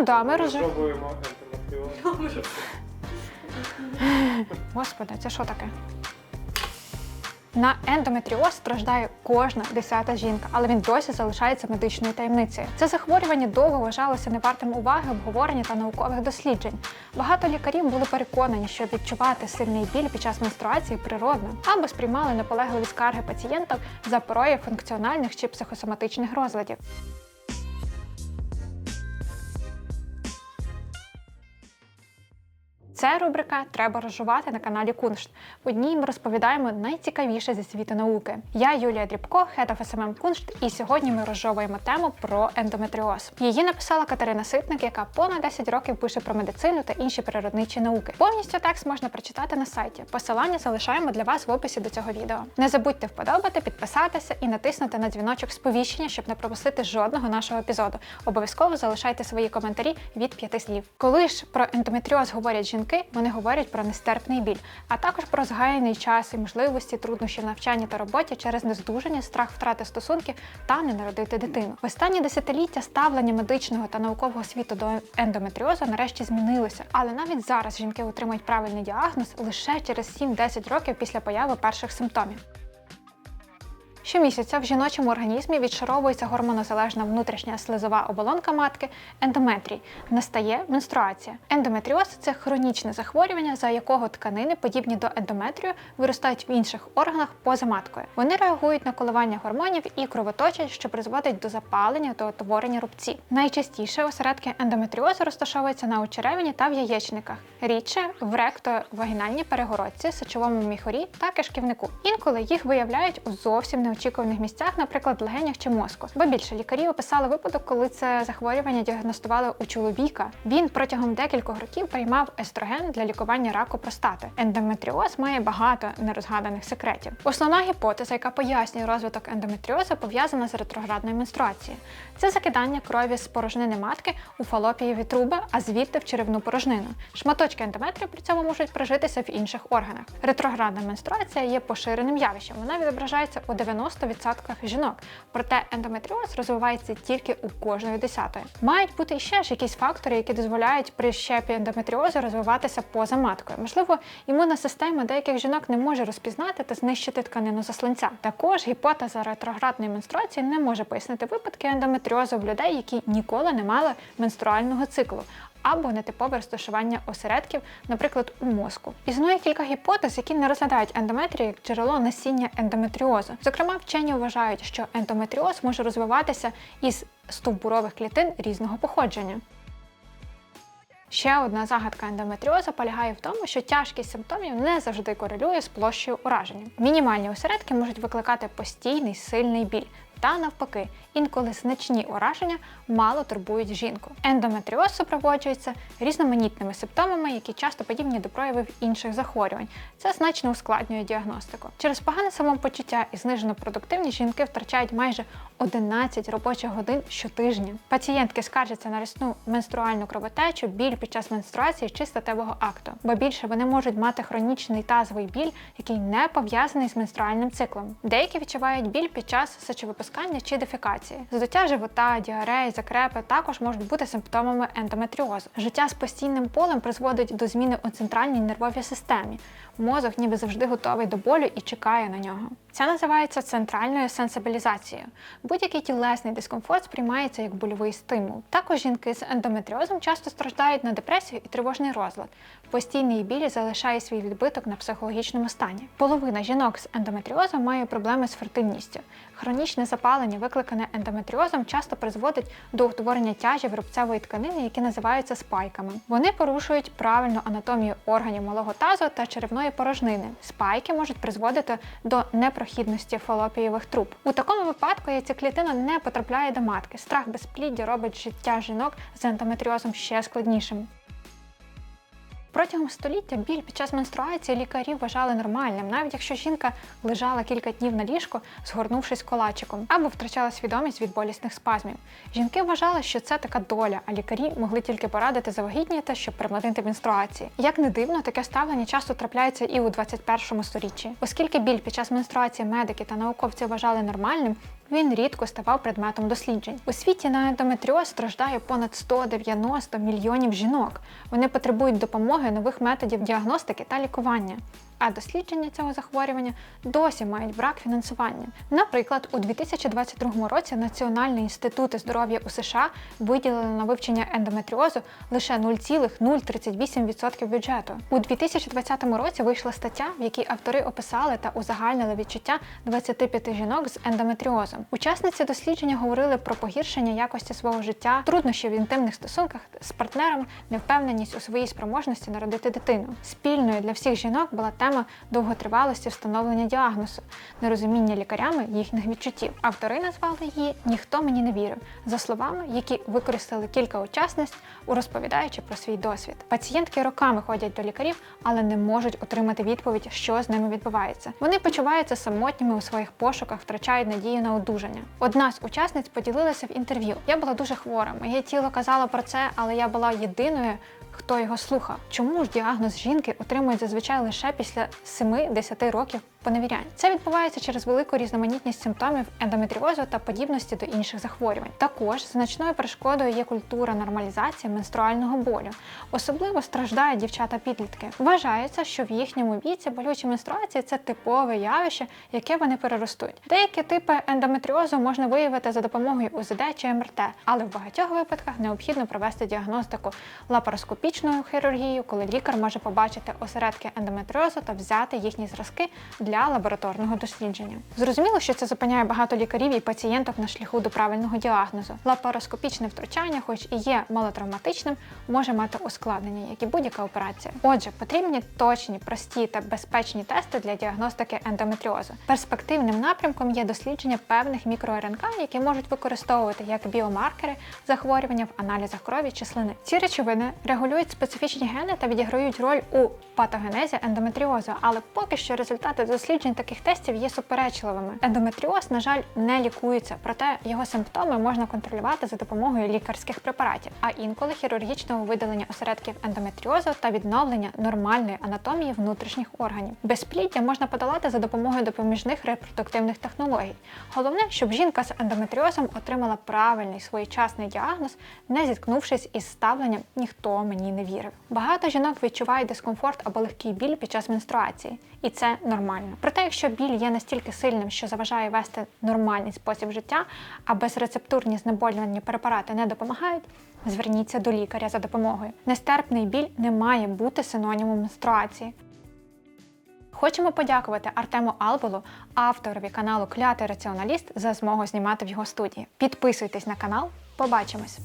Ну да, ми роз... Пробуємо ентометріоз. Господи, це що таке? На ендометріоз страждає кожна десята жінка, але він досі залишається медичною таємницею. Це захворювання довго вважалося невартим уваги, обговорення та наукових досліджень. Багато лікарів були переконані, що відчувати сильний біль під час менструації природно, або сприймали наполегливі скарги пацієнтів за прояв функціональних чи психосоматичних розладів. Це рубрика Треба розжувати на каналі Куншт. В одній ми розповідаємо найцікавіше зі світу науки. Я Юлія Дрібко, Head of SMM Куншт, і сьогодні ми розжовуємо тему про ендометріоз. Її написала Катерина Ситник, яка понад 10 років пише про медицину та інші природничі науки. Повністю текст можна прочитати на сайті. Посилання залишаємо для вас в описі до цього відео. Не забудьте вподобати, підписатися і натиснути на дзвіночок сповіщення, щоб не пропустити жодного нашого епізоду. Обов'язково залишайте свої коментарі від п'яти слів. Коли ж про ендометріоз говорять жінки, вони говорять про нестерпний біль, а також про згаяний час і можливості труднощів в навчанні та роботі через нездужання, страх втрати стосунків та не народити дитину. В останні десятиліття ставлення медичного та наукового світу до ендометріозу нарешті змінилося, але навіть зараз жінки отримують правильний діагноз лише через 7-10 років після появи перших симптомів. Щомісяця в жіночому організмі відшаровується гормонозалежна внутрішня слизова оболонка матки ендометрій. Настає менструація. Ендометріоз це хронічне захворювання, за якого тканини, подібні до ендометрію, виростають в інших органах поза маткою. Вони реагують на коливання гормонів і кровоточать, що призводить до запалення та утворення рубців. Найчастіше осередки ендометріозу розташовуються на очеревині та в яєчниках, рідше в ректо-вагінальній перегородці, сечовому міхурі та кишківнику. Інколи їх виявляють у зовсім неочікуваних місцях, наприклад, легенях чи мозку. Бо більше лікарі описали випадок, коли це захворювання діагностували у чоловіка. Він протягом декількох років приймав естроген для лікування раку простати. Ендометріоз має багато нерозгаданих секретів. Основна гіпотеза, яка пояснює розвиток ендометріозу, пов'язана з ретроградною менструацією. Це закидання крові з порожнини матки у фалопієві труби, а звідти в черевну порожнину. Шматочки ендометрію при цьому можуть прожитися в інших органах. Ретроградна менструація є поширеним явищем. Вона відображається у 90% жінок. Проте ендометріоз розвивається тільки у кожної десятої. Мають бути ще ж якісь фактори, які дозволяють при щепі ендометріозу розвиватися поза маткою. Можливо, імунна система деяких жінок не може розпізнати та знищити тканину заслонця. Також гіпотеза ретроградної менструації не може пояснити випадки ендометріозу в людей, які ніколи не мали менструального циклу або нетипове розташування осередків, наприклад, у мозку. Існує кілька гіпотез, які не розглядають ендометрію як джерело насіння ендометріозу. Зокрема, вчені вважають, що ендометріоз може розвиватися із стовбурових клітин різного походження. Ще одна загадка ендометріозу полягає в тому, що тяжкість симптомів не завжди корелює з площею ураження. Мінімальні осередки можуть викликати постійний сильний біль. Та навпаки, інколи значні ураження мало турбують жінку. Ендометріоз супроводжується різноманітними симптомами, які часто подібні до проявів інших захворювань. Це значно ускладнює діагностику. Через погане самопочуття і знижену продуктивність жінки втрачають майже 11 робочих годин щотижня. Пацієнтки скаржаться на рясну менструальну кровотечу, біль під час менструації чи статевого акту, бо більше вони можуть мати хронічний тазовий біль, який не пов'язаний з менструальним циклом. Деякі відчувають біль під час сечовипускання чи дефікації. Здуття живота, діареї, закрепи також можуть бути симптомами ендометріозу. Життя з постійним полем призводить до зміни у центральній нервовій системі. Мозок ніби завжди готовий до болю і чекає на нього. Це називається центральною сенсибілізацією. Будь-який тілесний дискомфорт сприймається як больовий стимул. Також жінки з ендометріозом часто страждають на депресію і тривожний розлад. Постійний біль залишає свій відбиток на психологічному стані. Половина жінок з ендометріозом має проблеми з фертильністю. Хронічне запалення, викликане ендометріозом, часто призводить до утворення тяжів рубцевої тканини, які називаються спайками. Вони порушують правильну анатомію органів малого тазу та черевної порожнини. Спайки можуть призводити до непрохідності фалопієвих труб. У такому випадку яйцеклітина не потрапляє до матки. Страх безпліддя робить життя жінок з ендометріозом ще складнішим. Протягом століття біль під час менструації лікарі вважали нормальним, навіть якщо жінка лежала кілька днів на ліжку, згорнувшись колачиком, або втрачала свідомість від болісних спазмів. Жінки вважали, що це така доля, а лікарі могли тільки порадити завагітніти, щоб примладити менструації. Як не дивно, таке ставлення часто трапляється і у 21 сторіччі. Оскільки біль під час менструації медики та науковці вважали нормальним, він рідко ставав предметом досліджень. У світі на ендометріоз страждає понад 190 мільйонів жінок. Вони потребують допомоги нових методів діагностики та лікування. А дослідження цього захворювання досі мають брак фінансування. Наприклад, у 2022 році Національний інститут здоров'я у США виділили на вивчення ендометріозу лише 0,038% бюджету. У 2020 році вийшла стаття, в якій автори описали та узагальнили відчуття 25 жінок з ендометріозом. Учасниці дослідження говорили про погіршення якості свого життя, труднощі в інтимних стосунках з партнером, невпевненість у своїй спроможності народити дитину. Спільною для всіх жінок була тема довготривалості встановлення діагнозу, нерозуміння лікарями їхніх відчуттів. Автори назвали її Ніхто мені не вірив за словами, які використали кілька учасниць у розповідаючи про свій досвід. Пацієнтки роками ходять до лікарів, але не можуть отримати відповідь, що з ними відбувається. Вони почуваються самотніми у своїх пошуках, втрачають надію на одужання. Одна з учасниць поділилася в інтерв'ю. Я була дуже хвора. Моє тіло казало про це, але я була єдиною. Хто його слухав? Чому ж діагноз жінки отримують зазвичай лише після 7-10 років поневірянь? Це відбувається через велику різноманітність симптомів ендометріозу та подібності до інших захворювань. Також значною перешкодою є культура нормалізації менструального болю. Особливо страждають дівчата-підлітки. Вважається, що в їхньому віці болючі менструації це типове явище, яке вони переростуть. Деякі типи ендометріозу можна виявити за допомогою УЗД чи МРТ, але в багатьох випадках необхідно провести діагностику лапароскопічною хірургією, коли лікар може побачити осередки ендометріозу та взяти їхні зразки для лабораторного дослідження. Зрозуміло, що це зупиняє багато лікарів і пацієнток на шляху до правильного діагнозу. Лапароскопічне втручання, хоч і є малотравматичним, може мати ускладнення, як і будь-яка операція. Отже, потрібні точні, прості та безпечні тести для діагностики ендометріозу. Перспективним напрямком є дослідження певних мікро-РНК, які можуть використовувати як біомаркери захворювання в аналізах крові чи слини. Ці речовини регулюють специфічні гени та відіграють роль у патогенезі ендометріозу, але поки що результати досліджень таких тестів є суперечливими. Ендометріоз, на жаль, не лікується, проте його симптоми можна контролювати за допомогою лікарських препаратів, а інколи хірургічного видалення осередків ендометріозу та відновлення нормальної анатомії внутрішніх органів. Безпліддя можна подолати за допомогою допоміжних репродуктивних технологій. Головне, щоб жінка з ендометріозом отримала правильний своєчасний діагноз, не зіткнувшись із ставленням ніхто мені не вірив. Багато жінок відчувають дискомфорт або легкий біль під час менструації, і це нормально. Проте, якщо біль є настільки сильним, що заважає вести нормальний спосіб життя, а безрецептурні знеболювальні препарати не допомагають, зверніться до лікаря за допомогою. Нестерпний біль не має бути синонімом менструації. Хочемо подякувати Артему Алболу, авторові каналу Клятий раціоналіст, за змогу знімати в його студії. Підписуйтесь на канал, побачимось!